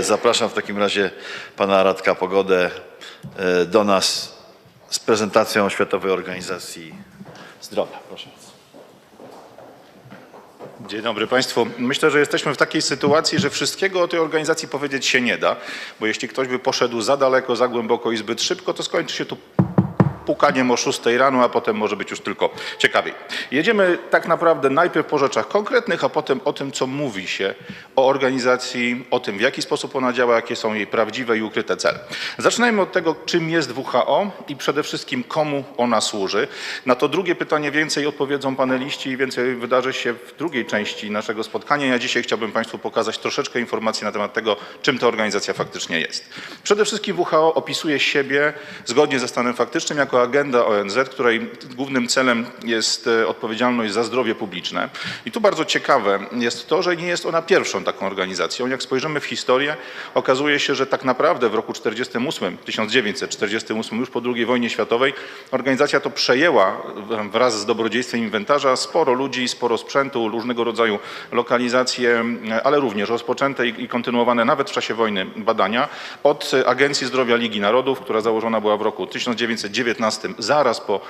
Zapraszam w takim razie pana Radka Pogodę e, do nas z prezentacją Światowej Organizacji Zdrowia. Proszę. Dzień dobry Państwu. Myślę, że jesteśmy w takiej sytuacji, że wszystkiego o tej organizacji powiedzieć się nie da, bo jeśli ktoś by poszedł za daleko, za głęboko i zbyt szybko, to skończy się tu pukaniem o 6 rano, a potem może być już tylko ciekawiej. Jedziemy tak naprawdę najpierw po rzeczach konkretnych, a potem o tym, co mówi się o organizacji, o tym, w jaki sposób ona działa, jakie są jej prawdziwe i ukryte cele. Zaczynajmy od tego, czym jest WHO i przede wszystkim komu ona służy. Na to drugie pytanie więcej odpowiedzą paneliści i więcej wydarzy się w drugiej części naszego spotkania. Ja dzisiaj chciałbym Państwu pokazać troszeczkę informacji na temat tego, czym ta organizacja faktycznie jest. Przede wszystkim WHO opisuje siebie zgodnie ze stanem faktycznym jako agenda ONZ, której głównym celem jest e, odpowiedzialność za zdrowie publiczne. I tu bardzo ciekawe jest to, że nie jest ona pierwszą taką organizacją. Jak spojrzymy w historię, okazuje się, że tak naprawdę w roku 48, 1948, już po II wojnie światowej, organizacja to przejęła wraz z dobrodziejstwem inwentarza sporo ludzi, sporo sprzętu, różnego rodzaju lokalizacje, ale również rozpoczęte i kontynuowane nawet w czasie wojny badania od Agencji Zdrowia Ligi Narodów, która założona była w roku 1919, zaraz po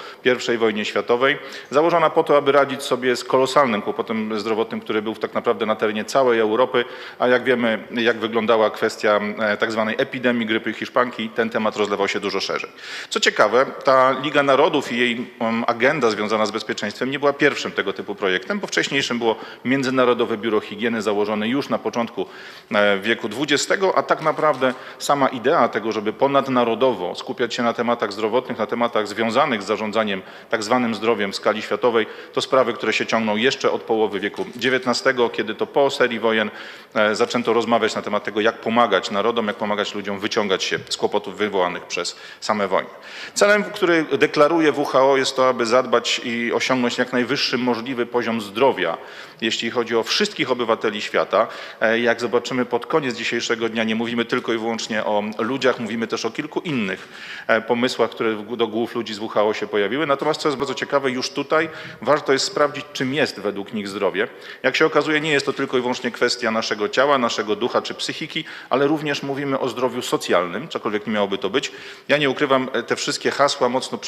I wojnie światowej, założona po to, aby radzić sobie z kolosalnym kłopotem zdrowotnym, który był tak naprawdę na terenie całej Europy, a jak wiemy, jak wyglądała kwestia e, tak zwanej epidemii grypy hiszpanki, ten temat rozlewał się dużo szerzej. Co ciekawe, ta Liga Narodów i jej um, agenda związana z bezpieczeństwem nie była pierwszym tego typu projektem, bo wcześniejszym było Międzynarodowe Biuro Higieny założone już na początku e, wieku XX, a tak naprawdę sama idea tego, żeby ponadnarodowo skupiać się na tematach zdrowotnych, na tematach związanych z zarządzaniem tak zwanym zdrowiem w skali światowej, to sprawy, które się ciągną jeszcze od połowy wieku XIX, kiedy to po serii wojen e, zaczęto rozmawiać na temat tego, jak pomagać narodom, jak pomagać ludziom wyciągać się z kłopotów wywołanych przez same wojny. Celem, który deklaruje WHO jest to, aby zadbać i osiągnąć jak najwyższy możliwy poziom zdrowia, jeśli chodzi o wszystkich obywateli świata. E, Jak zobaczymy pod koniec dzisiejszego dnia, nie mówimy tylko i wyłącznie o ludziach, mówimy też o kilku innych e, pomysłach, które do głów ludzi z WHO się pojawiły. Natomiast co jest bardzo ciekawe, już tutaj warto jest sprawdzić, czym jest według nich zdrowie. Jak się okazuje, nie jest to tylko i wyłącznie kwestia naszego ciała, naszego ducha czy psychiki, ale również mówimy o zdrowiu socjalnym, cokolwiek nie miałoby to być. Ja nie ukrywam, te wszystkie hasła mocno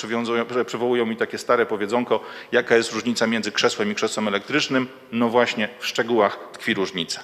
przywołują mi takie stare powiedzonko, jaka jest różnica między krzesłem i krzesłem elektrycznym. No właśnie, w szczegółach tkwi różnica.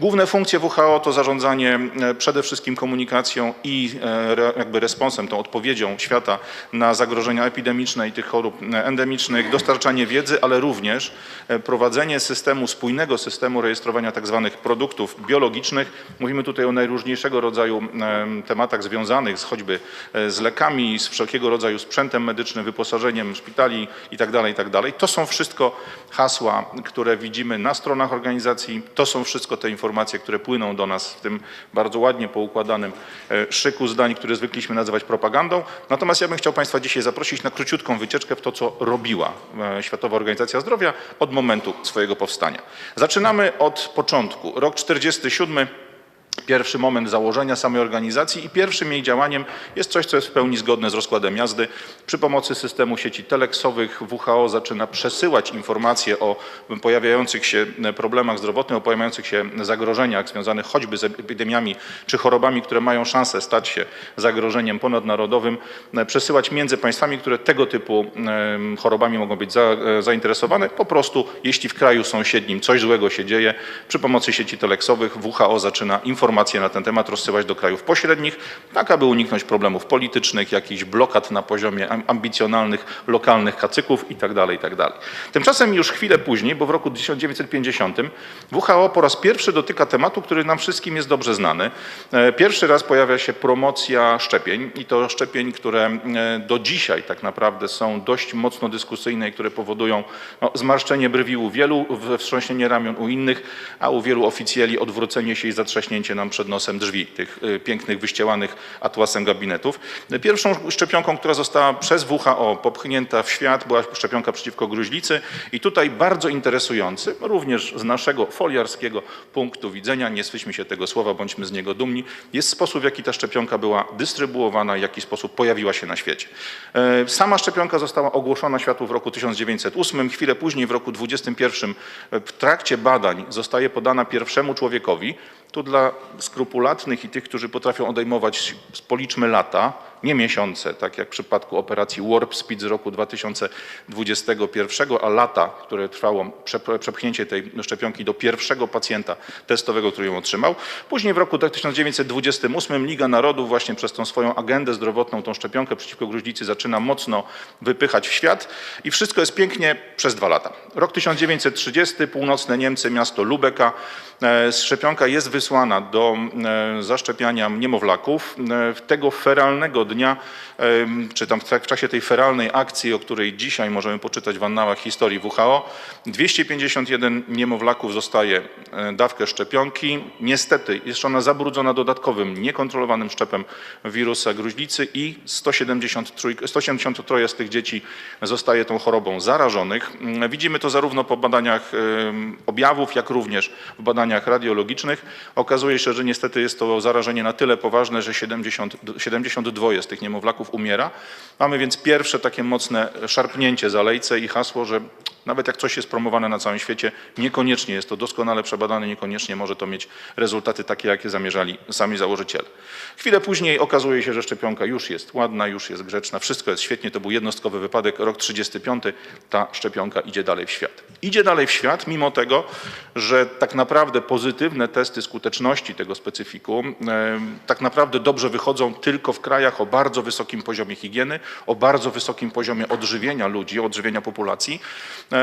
Główne funkcje WHO to zarządzanie e, przede wszystkim komunikacją i e, jakby responsem, tą odpowiedzią świata na zagrożenia epidemiczne i tych chorób endemicznych, dostarczanie wiedzy, ale również e, prowadzenie systemu, spójnego systemu rejestrowania tak zwanych produktów biologicznych. Mówimy tutaj o najróżniejszego rodzaju em, tematach związanych z choćby e, z lekami, z wszelkiego rodzaju sprzętem medycznym, wyposażeniem szpitali itd., itd. To są wszystko hasła, które widzimy na stronach organizacji. To są wszystko te informacje, które płyną do nas w tym bardzo ładnie poukładanym e, szyku zdań, które zwykliśmy nazywać propagandą. Natomiast ja bym chciał Państwa dzisiaj zaprosić na króciutką wycieczkę w to, co robiła e, Światowa Organizacja Zdrowia od momentu swojego powstania. Zaczynamy od początku. Rok 47 pierwszy moment założenia samej organizacji i pierwszym jej działaniem jest coś, co jest w pełni zgodne z rozkładem jazdy. Przy pomocy systemu sieci teleksowych WHO zaczyna przesyłać informacje o pojawiających się problemach zdrowotnych, o pojawiających się zagrożeniach związanych choćby z epidemiami czy chorobami, które mają szansę stać się zagrożeniem ponadnarodowym, przesyłać między państwami, które tego typu chorobami mogą być e, zainteresowane. Po prostu, jeśli w kraju sąsiednim coś złego się dzieje, przy pomocy sieci teleksowych WHO zaczyna informacje na ten temat rozsyłać do krajów pośrednich, tak aby uniknąć problemów politycznych, jakichś blokad na poziomie am- ambicjonalnych, lokalnych kacyków itd. itd. Tymczasem już chwilę później, bo w roku 1950 WHO po raz pierwszy dotyka tematu, który nam wszystkim jest dobrze znany. E, Pierwszy raz pojawia się promocja szczepień i to szczepień, które e, do dzisiaj tak naprawdę są dość mocno dyskusyjne i które powodują no, zmarszczenie brwi u wielu, wstrząśnienie ramion u innych, a u wielu oficjeli odwrócenie się i zatrzaśnięcie nam przed nosem drzwi, tych y, pięknych, wyścielanych atłasem gabinetów. Pierwszą szczepionką, która została przez WHO popchnięta w świat, była szczepionka przeciwko gruźlicy i tutaj bardzo interesujący, również z naszego foliarskiego punktu widzenia, nie słyśmy się tego słowa, bądźmy z niego dumni, jest sposób, w jaki ta szczepionka była dystrybuowana, w jaki sposób pojawiła się na świecie. E, Sama szczepionka została ogłoszona światu w roku 1908, chwilę później w roku 2021 w trakcie badań zostaje podana pierwszemu człowiekowi Tu dla skrupulatnych i tych, którzy potrafią odejmować, policzmy lata, nie miesiące, tak jak w przypadku operacji Warp Speed z roku 2021, a lata, które trwało przep- przepchnięcie tej szczepionki do pierwszego pacjenta testowego, który ją otrzymał. Później w roku 1928 Liga Narodów właśnie przez tą swoją agendę zdrowotną, tą szczepionkę przeciwko gruźlicy zaczyna mocno wypychać w świat i wszystko jest pięknie przez dwa lata. Rok 1930, północne Niemcy, miasto Lubeka. E, Szczepionka jest wysłana do e, zaszczepiania niemowlaków. E, Tego feralnego dnia, czy tam w czasie tej feralnej akcji, o której dzisiaj możemy poczytać w annałach historii WHO, 251 niemowlaków zostaje e, dawkę szczepionki. Niestety jest ona zabrudzona dodatkowym, niekontrolowanym szczepem wirusa gruźlicy i 173, 173 z tych dzieci zostaje tą chorobą zarażonych. Mm, Widzimy to zarówno po badaniach objawów, jak również w badaniach radiologicznych. Okazuje się, że niestety jest to zarażenie na tyle poważne, że 70, 72 z tych niemowlaków umiera. Mamy więc pierwsze takie mocne szarpnięcie za lejce i hasło, że nawet jak coś jest promowane na całym świecie, niekoniecznie jest to doskonale przebadane, niekoniecznie może to mieć rezultaty takie, jakie zamierzali sami założyciele. Chwilę później okazuje się, że szczepionka już jest ładna, już jest grzeczna, wszystko jest świetnie, to był jednostkowy wypadek, rok 35, ta szczepionka idzie dalej w świat. Idzie dalej w świat, mimo tego, że tak naprawdę pozytywne testy skuteczności tego specyfiku tak naprawdę dobrze wychodzą tylko w krajach o bardzo wysokim poziomie higieny, o bardzo wysokim poziomie odżywienia ludzi, odżywienia populacji,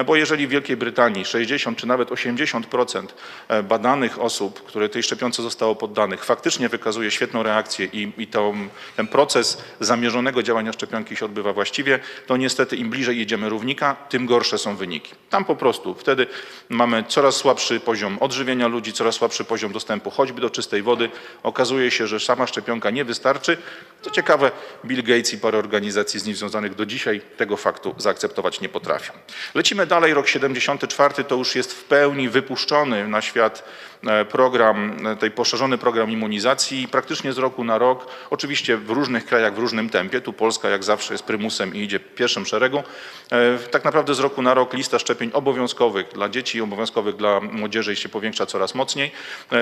bo jeżeli w Wielkiej Brytanii 60 czy nawet 80% e, badanych osób, które tej szczepionce zostało poddanych, faktycznie wykazuje świetną reakcję i, i to, ten proces zamierzonego działania szczepionki się odbywa właściwie, to niestety im bliżej jedziemy równika, tym gorsze są wyniki. Tam po prostu wtedy mamy coraz słabszy poziom odżywienia ludzi, coraz słabszy poziom dostępu choćby do czystej wody. Okazuje się, że sama szczepionka nie wystarczy. Co ciekawe, Bill Gates i parę organizacji z nim związanych do dzisiaj tego faktu zaakceptować nie potrafią. Lecimy dalej, rok 74 to już jest w pełni wypuszczony na świat e, program, e, tej poszerzony program immunizacji praktycznie z roku na rok, oczywiście w różnych krajach w różnym tempie, tu Polska jak zawsze jest prymusem i idzie pierwszym szeregu, e, tak naprawdę z roku na rok lista szczepień obowiązkowych dla dzieci obowiązkowych dla młodzieży się powiększa coraz mocniej.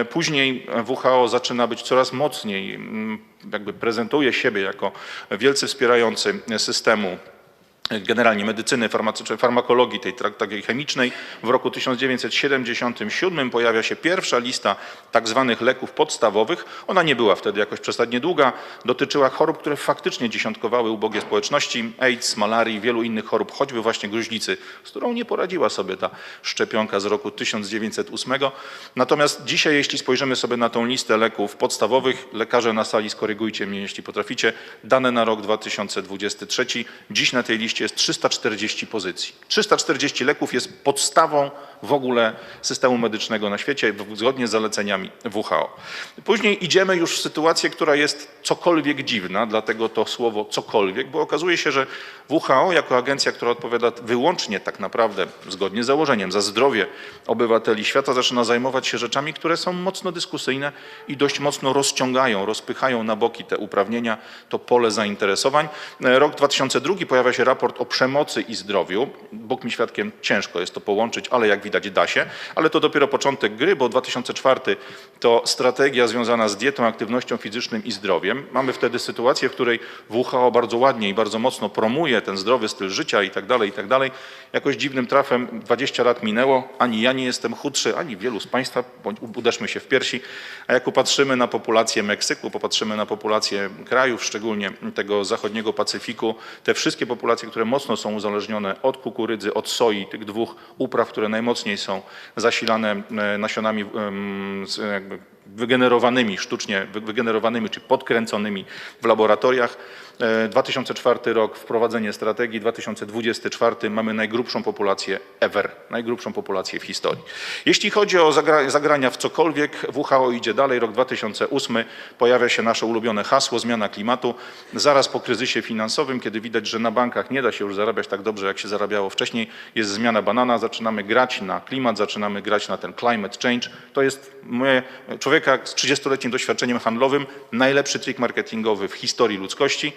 Później WHO zaczyna być coraz mocniej, mm, jakby prezentuje siebie jako wielce wspierający systemu generalnie medycyny, farmakologii, tej takiej chemicznej. W roku 1977 pojawia się pierwsza lista tak zwanych leków podstawowych. Ona nie była wtedy jakoś przesadnie długa. Dotyczyła chorób, które faktycznie dziesiątkowały ubogie społeczności. AIDS, malarii, wielu innych chorób, choćby właśnie gruźlicy, z którą nie poradziła sobie ta szczepionka z roku 1908. Natomiast dzisiaj, jeśli spojrzymy sobie na tą listę leków podstawowych, lekarze na sali skorygujcie mnie, jeśli potraficie, dane na rok 2023. Dziś na tej liście jest 340 pozycji. 340 leków jest podstawą w ogóle systemu medycznego na świecie, zgodnie z zaleceniami WHO. Później idziemy już w sytuację, która jest cokolwiek dziwna, dlatego to słowo cokolwiek, bo okazuje się, że WHO jako agencja, która odpowiada wyłącznie tak naprawdę, zgodnie z założeniem, za zdrowie obywateli świata, zaczyna zajmować się rzeczami, które są mocno dyskusyjne i dość mocno rozciągają, rozpychają na boki te uprawnienia, to pole zainteresowań. E, Rok 2002 pojawia się raport o przemocy i zdrowiu. Bóg mi świadkiem, ciężko jest to połączyć, ale jak widać da się. Ale to dopiero początek gry, bo 2004 to strategia związana z dietą, aktywnością fizyczną i zdrowiem. Mamy wtedy sytuację, w której WHO bardzo ładnie i bardzo mocno promuje ten zdrowy styl życia i tak dalej, i tak dalej. Jakoś dziwnym trafem 20 lat minęło, ani ja nie jestem chudszy, ani wielu z Państwa, bądź uderzmy się w piersi, a jak popatrzymy na populację Meksyku, popatrzymy na populację krajów, szczególnie tego zachodniego Pacyfiku, te wszystkie populacje, które mocno są uzależnione od kukurydzy, od soi, tych dwóch upraw, które najmocniej są zasilane e, nasionami wygenerowanymi, sztucznie wy- wygenerowanymi czy podkręconymi w laboratoriach. E, 2004 rok wprowadzenie strategii, 2024 mamy najgrubszą populację ever, najgrubszą populację w historii. Jeśli chodzi o zagra zagrania w cokolwiek, WHO idzie dalej, rok 2008 pojawia się nasze ulubione hasło zmiana klimatu. Zaraz po kryzysie finansowym, kiedy widać, że na bankach nie da się już zarabiać tak dobrze, jak się zarabiało wcześniej, jest zmiana banana, zaczynamy grać na klimat, zaczynamy grać na ten climate change. To jest moje, człowieka z 30-letnim doświadczeniem handlowym najlepszy trik marketingowy w historii ludzkości.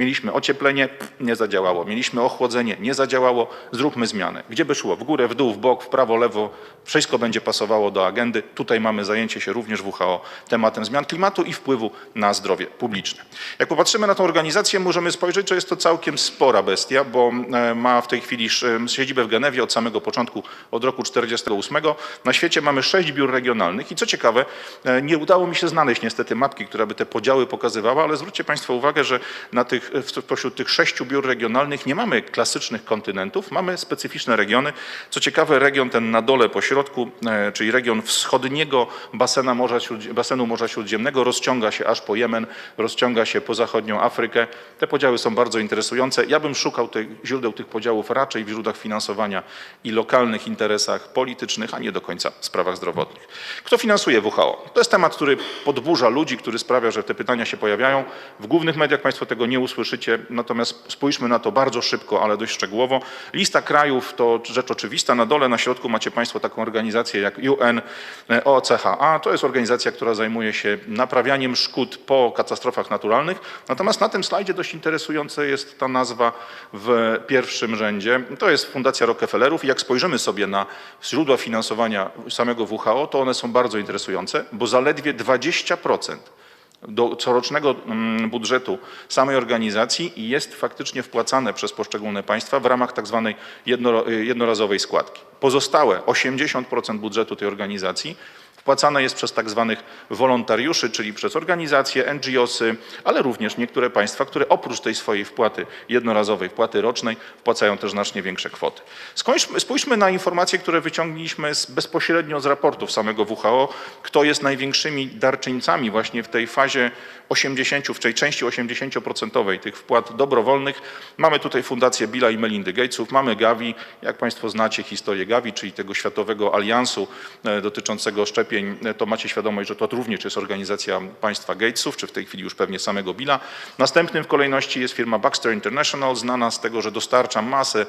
Mieliśmy ocieplenie, nie zadziałało. Mieliśmy ochłodzenie, nie zadziałało. Zróbmy zmianę. Gdzie by szło? W górę, w dół, w bok, w prawo, lewo. Wszystko będzie pasowało do agendy. Tutaj mamy zajęcie się również WHO tematem zmian klimatu i wpływu na zdrowie publiczne. Jak popatrzymy na tą organizację, możemy spojrzeć, że jest to całkiem spora bestia, bo e, ma w tej chwili sz- siedzibę w Genewie od samego początku, od roku 1948. Na świecie mamy sześć biur regionalnych i co ciekawe, e, nie udało mi się znaleźć niestety mapki, która by te podziały pokazywała, ale zwróćcie Państwo uwagę, że na tych, pośród tych sześciu biur regionalnych nie mamy klasycznych kontynentów, mamy specyficzne regiony. Co ciekawe, region ten na dole po środku, e, czyli region wschodniego basena Morza basenu Morza Śródziemnego rozciąga się aż po Jemen, rozciąga się po zachodnią Afrykę. Te podziały są bardzo interesujące. Ja bym szukał tych, źródeł tych podziałów raczej w źródłach finansowania i lokalnych interesach politycznych, a nie do końca sprawach zdrowotnych. Kto finansuje WHO? To jest temat, który podburza ludzi, który sprawia, że te pytania się pojawiają. W głównych mediach Państwo tego nie usłyszycie, natomiast spójrzmy na to bardzo szybko, ale dość szczegółowo. Lista krajów to rzecz oczywista. Na dole, na środku macie Państwo taką organizację jak UN, e, OCHA. To jest organizacja, która zajmuje się naprawianiem szkód po katastrofach naturalnych. Natomiast na tym slajdzie dość interesująca jest ta nazwa w pierwszym rzędzie. To jest Fundacja Rockefellerów i jak spojrzymy sobie na źródła finansowania samego WHO, to one są bardzo interesujące, bo zaledwie 20% do corocznego mm, budżetu samej organizacji jest faktycznie wpłacane przez poszczególne państwa w ramach tak zwanej jednorazowej składki. Pozostałe 80% budżetu tej organizacji wpłacane jest przez tak zwanych wolontariuszy, czyli przez organizacje, NGOsy, ale również niektóre państwa, które oprócz tej swojej wpłaty jednorazowej, wpłaty rocznej, wpłacają też znacznie większe kwoty. Skończmy, spójrzmy na informacje, które wyciągnęliśmy z, bezpośrednio z raportów samego WHO, kto jest największymi darczyńcami właśnie w tej fazie 80, w tej części 80% tych wpłat dobrowolnych. Mamy tutaj Fundację Billa i Melindy Gatesów, mamy Gavi, jak Państwo znacie historię Gavi, czyli tego światowego aliansu e, dotyczącego szczepień, e, to macie świadomość, że to również jest organizacja państwa Gatesów, czy w tej chwili już pewnie samego Billa. Następnym w kolejności jest firma Baxter International, znana z tego, że dostarcza masę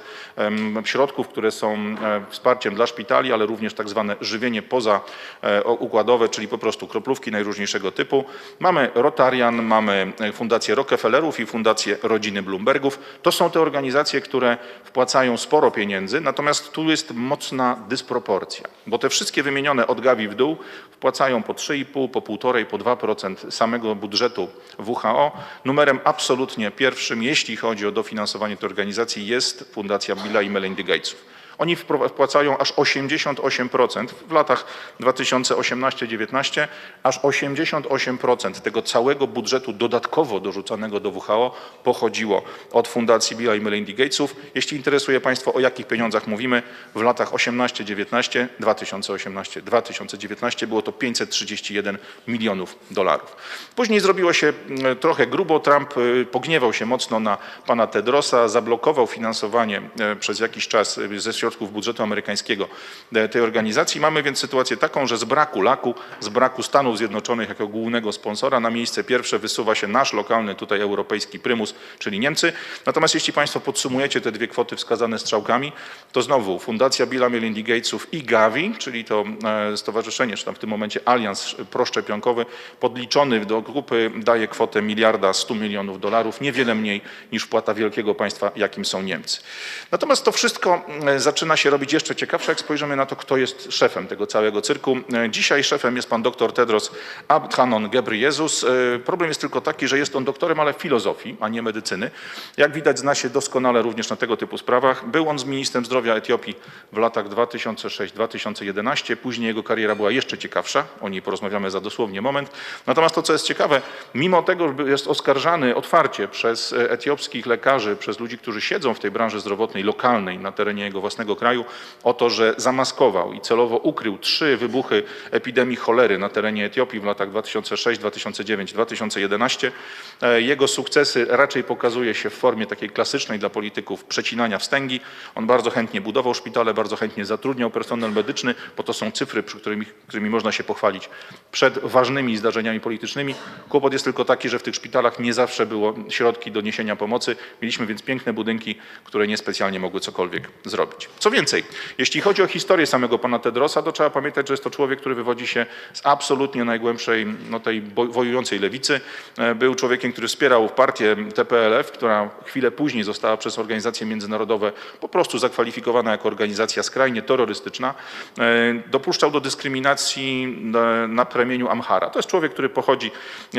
środków, które są e, wsparciem dla szpitali, ale również tak zwane żywienie pozaukładowe, czyli po prostu kroplówki najróżniejszego typu. Mamy Rotarian, mamy e, Fundację Rockefellerów i Fundację Rodziny Bloombergów. To są te organizacje, które wpłacają sporo pieniędzy, natomiast tu jest mocna dysproporcja, bo te wszystkie wymienione od Gavi w dół wpłacają po 3,5, po 1,5, po 2% samego budżetu WHO. Numerem absolutnie pierwszym, jeśli chodzi o dofinansowanie tej organizacji, jest Fundacja Billa i Melindy Gatesów. Oni wpłacają aż 88% w latach 2018-19, aż 88% tego całego budżetu dodatkowo dorzucanego do WHO pochodziło od Fundacji Billa i Melindy Gatesów. Jeśli interesuje Państwa o jakich pieniądzach mówimy, w latach 18-19, 2018-2019 było to 531 milionów dolarów. Później zrobiło się mm, trochę grubo. Trump y, pogniewał się mocno na pana Tedrosa, zablokował finansowanie e, przez jakiś czas e, ze środków budżetu amerykańskiego e, tej organizacji. Mamy więc sytuację taką, że z braku laku, z braku Stanów Zjednoczonych jako głównego sponsora na miejsce pierwsze wysuwa się nasz lokalny tutaj europejski prymus, czyli Niemcy. Natomiast jeśli Państwo podsumujecie te dwie kwoty wskazane strzałkami, to znowu Fundacja Billa Melindy Gatesów i Gavi, czyli to e, stowarzyszenie, czy tam w tym momencie alians proszczepionkowy, podliczony do grupy daje kwotę miliarda 100 milionów dolarów, niewiele mniej niż wpłata wielkiego państwa, jakim są Niemcy. Natomiast to wszystko e, zaczyna się robić jeszcze ciekawsze, jak spojrzymy na to, kto jest szefem tego całego cyrku. E, Dzisiaj szefem jest pan dr Tedros Adhanom Ghebreyesus. E, Problem jest tylko taki, że jest on doktorem, ale filozofii, a nie medycyny. Jak widać, zna się doskonale również na tego typu sprawach. Był on z ministrem zdrowia Etiopii w latach 2006-2011. Później jego kariera była jeszcze ciekawsza. O niej porozmawiamy za dosłownie moment. Natomiast to, co jest ciekawe, mimo tego, że jest oskarżany otwarcie przez e, etiopskich lekarzy, przez ludzi, którzy siedzą w tej branży zdrowotnej lokalnej na terenie jego własnego kraju, o to, że zamaskował i celowo ukrył trzy wybuchy epidemii cholery na terenie Etiopii w latach 2006, 2009, 2011. E, Jego sukcesy raczej pokazuje się w formie takiej klasycznej dla polityków przecinania wstęgi. On bardzo chętnie budował szpitale, bardzo chętnie zatrudniał personel medyczny, bo to są cyfry, przy którymi, którymi można się pochwalić przed ważnymi zdarzeniami politycznymi. Kłopot jest tylko taki, że w tych szpitalach nie zawsze było środki do niesienia pomocy. Mieliśmy więc piękne budynki, które niespecjalnie mogły cokolwiek zrobić. Co więcej, jeśli chodzi o historię samego pana Tedrosa, to trzeba pamiętać, że jest to człowiek, który wywodzi się z absolutnie najgłębszej, no tej wojującej lewicy. E, Był człowiekiem, który wspierał partię TPLF, która chwilę później została przez organizacje międzynarodowe po prostu zakwalifikowana jako organizacja skrajnie terrorystyczna. E, Dopuszczał do dyskryminacji na, na plemieniu Amhara. To jest człowiek, który pochodzi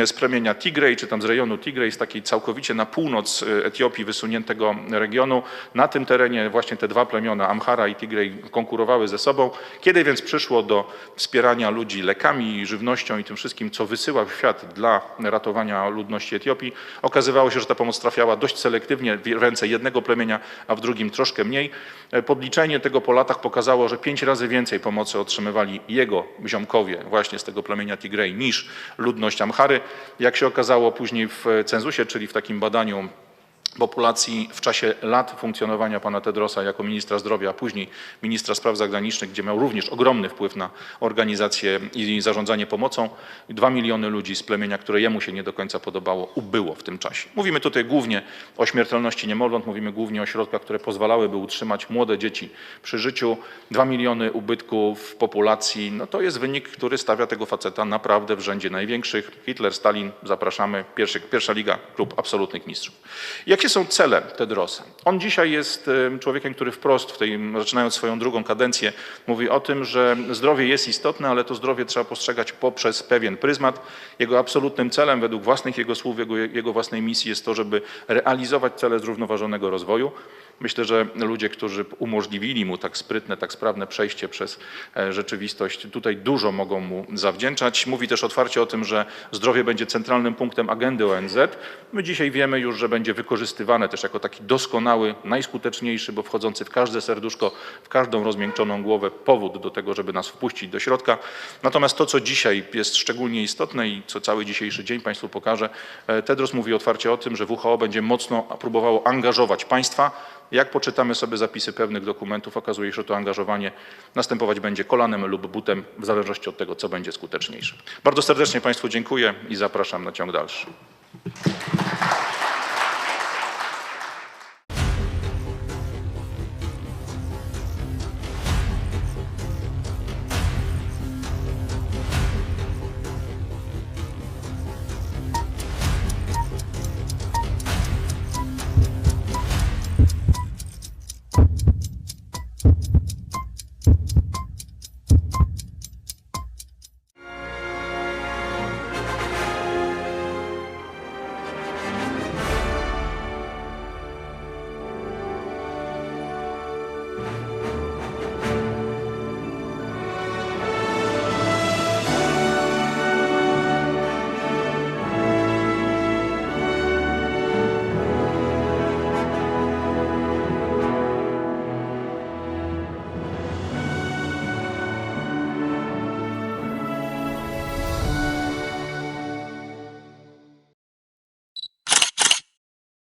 z plemienia Tigray, czy tam z rejonu Tigray, z takiej całkowicie na północ e, Etiopii wysuniętego regionu. Na tym terenie właśnie te dwa plemiona, Amhara i Tigray, konkurowały ze sobą. Kiedy więc przyszło do wspierania ludzi lekami, żywnością i tym wszystkim, co wysyła w świat dla ratowania ludności Etiopii, okazywało się, że ta pomoc trafiała dość selektywnie w ręce jednego plemienia, a w drugim troszkę mniej. Podliczenie tego po latach pokazało, że pięć razy więcej pomocy otrzymywali jego ziomkowie właśnie z tego plemienia Tigray niż ludność Amhary. Jak się okazało później w cenzusie, czyli w takim badaniu populacji w czasie lat funkcjonowania pana Tedrosa jako ministra zdrowia, a później ministra spraw zagranicznych, gdzie miał również ogromny wpływ na organizację i zarządzanie pomocą. Dwa miliony ludzi z plemienia, które jemu się nie do końca podobało, ubyło w tym czasie. Mówimy tutaj głównie o śmiertelności niemowląt, mówimy głównie o środkach, które pozwalałyby utrzymać młode dzieci przy życiu. Dwa miliony ubytku w populacji, no to jest wynik, który stawia tego faceta naprawdę w rzędzie największych. Hitler, Stalin, zapraszamy, pierwszy, pierwsza liga, klub absolutnych mistrzów. Jakie są cele Tedrosa? On dzisiaj jest em, człowiekiem, który wprost, w tej, zaczynając swoją drugą kadencję, mówi o tym, że zdrowie jest istotne, ale to zdrowie trzeba postrzegać poprzez pewien pryzmat. Jego absolutnym celem, według własnych jego słów, jego, jego własnej misji jest to, żeby realizować cele zrównoważonego rozwoju. Myślę, że ludzie, którzy umożliwili mu tak sprytne, tak sprawne przejście przez e, rzeczywistość, tutaj dużo mogą mu zawdzięczać. Mówi też otwarcie o tym, że zdrowie będzie centralnym punktem agendy ONZ. My dzisiaj wiemy już, że będzie wykorzystywane też jako taki doskonały, najskuteczniejszy, bo wchodzący w każde serduszko, w każdą rozmiękczoną głowę powód do tego, żeby nas wpuścić do środka. Natomiast to, co dzisiaj jest szczególnie istotne i co cały dzisiejszy dzień Państwu pokaże, Tedros mówi otwarcie o tym, że WHO będzie mocno próbowało angażować państwa, jak poczytamy sobie zapisy pewnych dokumentów, okazuje się, że to angażowanie następować będzie kolanem lub butem, w zależności od tego, co będzie skuteczniejsze. Bardzo serdecznie Państwu dziękuję i zapraszam na ciąg dalszy.